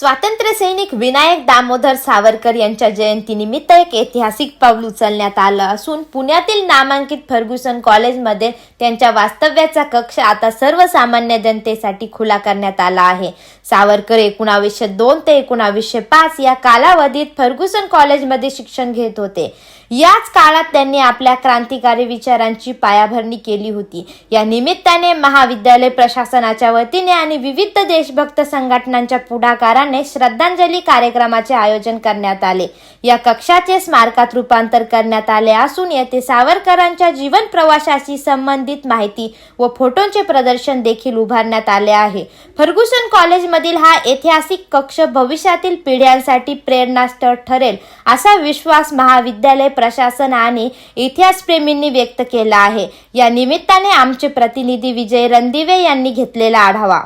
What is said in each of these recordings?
स्वातंत्र्य सैनिक विनायक दामोदर सावरकर यांच्या जयंतीनिमित्त एक ऐतिहासिक पाऊल उचलण्यात आलं असून पुण्यातील नामांकित फर्ग्युसन कॉलेजमध्ये त्यांच्या वास्तव्याचा कक्ष आता सर्वसामान्य जनतेसाठी खुला करण्यात आला आहे. सावरकर एकोणावीसशे दोन ते एकोणावीसशे पाच या कालावधीत फर्ग्युसन कॉलेजमध्ये शिक्षण घेत होते. याच काळात त्यांनी आपल्या क्रांतिकारी विचारांची पायाभरणी केली होती. या निमित्ताने महाविद्यालय प्रशासनाच्या वतीने आणि विविध देशभक्त संघटनांच्या पुढाकाराने श्रद्धांजली कार्यक्रमाचे आयोजन करण्यात आले. या कक्षाचे स्मारकात रूपांतर करण्यात आले असून येथे सावरकरांच्या जीवन प्रवासाशी संबंधित माहिती व फोटोंचे प्रदर्शन देखील उभारण्यात आले आहे. फर्गुसन कॉलेजमधील हा ऐतिहासिक कक्ष भविष्यातील पिढ्यांसाठी प्रेरणास्थळ ठरेल असा विश्वास महाविद्यालय प्रशासन आणि इतिहासप्रेमींनी व्यक्त केला आहे. या निमित्ताने आमचे प्रतिनिधी विजय रणदिवे यांनी घेतलेला आढावा.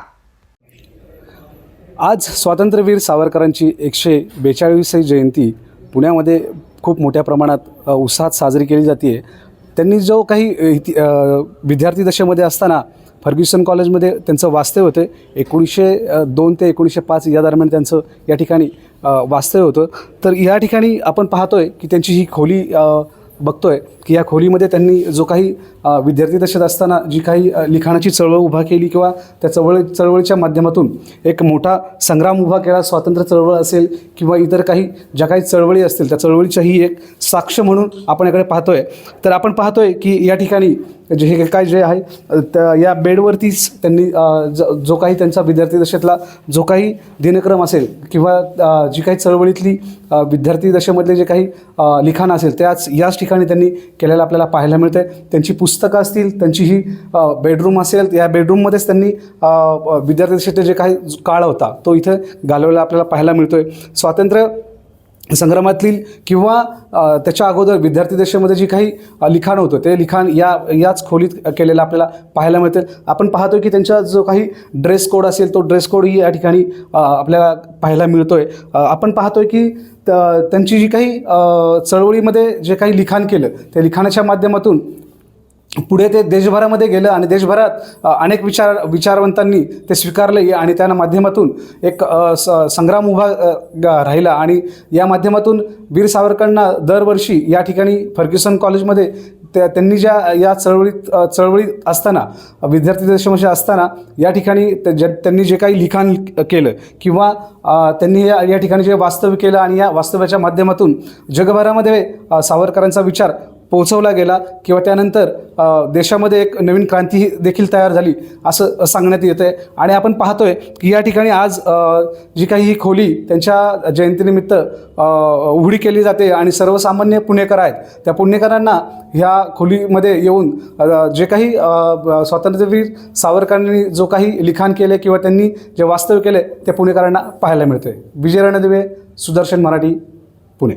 आज स्वातंत्र्यवीर सावरकरांची एकशे बेचाळीसही जयंती पुण्यामध्ये खूप मोठ्या प्रमाणात उत्साहात साजरी केली जाते. त्यांनी जो काही इति विद्यार्थी दशेमध्ये असताना फर्ग्युसन कॉलेजमध्ये त्यांचं वास्तव्य होतं. एकोणीसशे दोन ते एकोणीसशे पाच या दरम्यान त्यांचं या ठिकाणी वास्तव्य होतं. तर या ठिकाणी आपण पाहतोय की त्यांची ही खोली बघतोय की या खोलीमध्ये त्यांनी जो काही विद्यार्थी दशेत असताना जी काही लिखाणाची चळवळ उभा केली किंवा त्या चळवळ चळवळीच्या माध्यमातून एक मोठा संग्राम उभा केला स्वातंत्र्य चळवळ असेल किंवा इतर काही ज्या काही चळवळी असतील त्या चळवळीच्या ही एक साक्ष म्हणून आपण याकडे पाहतोय. तर आपण पाहतोय की या ठिकाणी जे हे काय जे आहे त्या या बेडवरतीच त्यांनी जो काही त्यांचा विद्यार्थी दशेतला जो काही दिनक्रम असेल किंवा जी काही चळवळीतली विद्यार्थी दशेमधले जे काही लिखाण असेल त्याच याच ठिकाणी त्यांनी केलेलं आपल्याला पाहायला मिळतं आहे त्यांची पुस्तकं असतील त्यांची ही बेडरूम असेल या बेडरूममध्येच त्यांनी विद्यार्थ्यांसाठी विद्यार्थी जे काही काळ होता. तो इथं घालवलेला आपल्याला पाहायला मिळतो आहे स्वातंत्र्य संग्रामातील किंवा त्याच्या अगोदर विद्यार्थी दशेमध्ये जी काही लिखाण होतं ते लिखाण या याच खोलीत केलेलं आपल्याला पाहायला मिळतं. आपण पाहतो की त्यांचा जो काही ड्रेस कोड असेल तो ड्रेस कोडही या ठिकाणी आपल्याला पाहायला मिळतो आहे आपण पाहतोय की त- त्यांची जी काही चळवळीमध्ये जे काही लिखाण केलं त्या लिखाणाच्या माध्यमातून पुढे ते देशभरामध्ये गेलं आणि देशभरात अनेक विचार विचारवंतांनी ते स्वीकारले. आणि त्या माध्यमातून एक स संग्राम उभा राहिला. आणि या माध्यमातून वीर सावरकरांना दरवर्षी या ठिकाणी फर्ग्युसन कॉलेजमध्ये त्या त्यांनी ज्या या चळवळीत चळवळीत असताना विद्यार्थी दशेमध्ये असताना या ठिकाणी ज त्यांनी जे काही लिखाण केलं किंवा त्यांनी या या ठिकाणी जे वास्तव्य केलं आणि या वास्तव्याच्या माध्यमातून जगभरामध्ये सावरकरांचा विचार पोहोचवला गेला किंवा त्यानंतर देशामध्ये एक नवीन क्रांती देखील तयार झाली असं सांगण्यात येतं आहे आणि आपण पाहतोय की या ठिकाणी आज जी काही ही खोली त्यांच्या जयंतीनिमित्त उघडी केली जाते आणि सर्वसामान्य पुणेकर आहेत. त्या पुणेकरांना ह्या खोलीमध्ये येऊन जे काही स्वातंत्र्यवीर सावरकरांनी जो काही लिखाण केले किंवा त्यांनी जे वास्तव्य केले ते पुणेकरांना पाहायला मिळते विजय रणदिवे सुदर्शन मराठी पुणे.